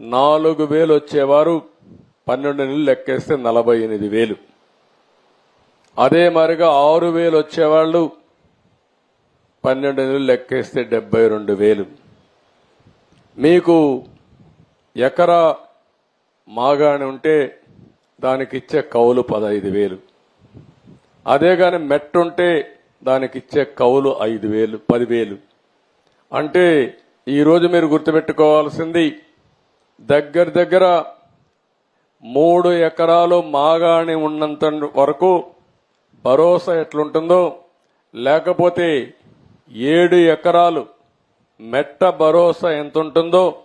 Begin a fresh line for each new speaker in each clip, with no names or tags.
నాలుగు వేలు వచ్చేవారు పన్నెండు నెలలు లెక్కేస్తే నలభై ఎనిమిది వేలు. అదే మరిగా ఆరు వేలు వచ్చేవాళ్ళు పన్నెండు నెలలు లెక్కేస్తే డెబ్బై రెండు వేలు. మీకు ఎకరా మాగాని ఉంటే దానికి ఇచ్చే కౌలు పదహైదు వేలు. అదే గాని మెట్టుంటే దానికి ఇచ్చే కౌలు ఐదు వేలు పదివేలు అంటే ఈరోజు మీరు గుర్తుపెట్టుకోవాల్సింది దగ్గర దగ్గర మూడు ఎకరాలు మాగాణి ఉన్నంత వరకు భరోసా ఎట్లుంటుందో లేకపోతే ఏడు ఎకరాలు మెట్ట భరోసా ఎంత ఉంటుందో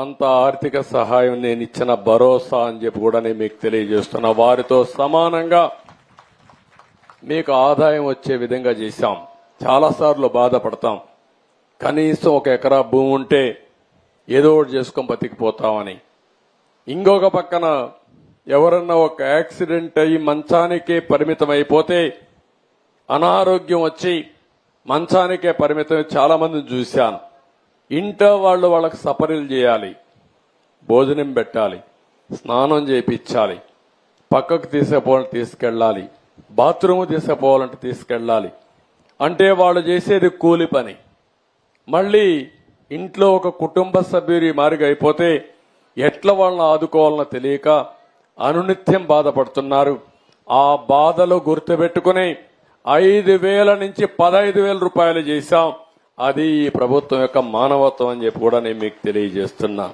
అంత ఆర్థిక సహాయం నేను ఇచ్చిన భరోసా అని చెప్పి కూడా నేను మీకు తెలియజేస్తున్నా. వారితో సమానంగా మీకు ఆదాయం వచ్చే విధంగా చేశాం. చాలాసార్లు బాధపడతాం. కనీసం ఒక ఎకరా భూమి ఉంటే ఏదో ఒకటి చేసుకొని బతికిపోతామని. ఇంకొక పక్కన ఎవరన్నా ఒక యాక్సిడెంట్ అయ్యి మంచానికే పరిమితం అయిపోతే అనారోగ్యం వచ్చి మంచానికే పరిమితం చాలా మందిని చూశాను. ఇంట్లో వాళ్ళు వాళ్ళకి సపరీలు చేయాలి. భోజనం పెట్టాలి. స్నానం చేయించాలి. పక్కకు తీసుకుపోవాలంటే తీసుకెళ్ళాలి. బాత్రూమ్ తీసుకుపోవాలంటే తీసుకెళ్ళాలి. అంటే వాళ్ళు చేసేది కూలి పని. మళ్ళీ ఇంట్లో ఒక కుటుంబ సభ్యుడి మారిగా ఎట్లా వాళ్ళని ఆదుకోవాలనో తెలియక అనునిత్యం బాధపడుతున్నారు. ఆ బాధలు గుర్తుపెట్టుకుని ఐదు వేల నుంచి పదహైదు వేల రూపాయలు చేశాం. అది ఈ ప్రభుత్వం యొక్క మానవత్వం అని చెప్పి కూడా నేను మీకు తెలియజేస్తున్నా.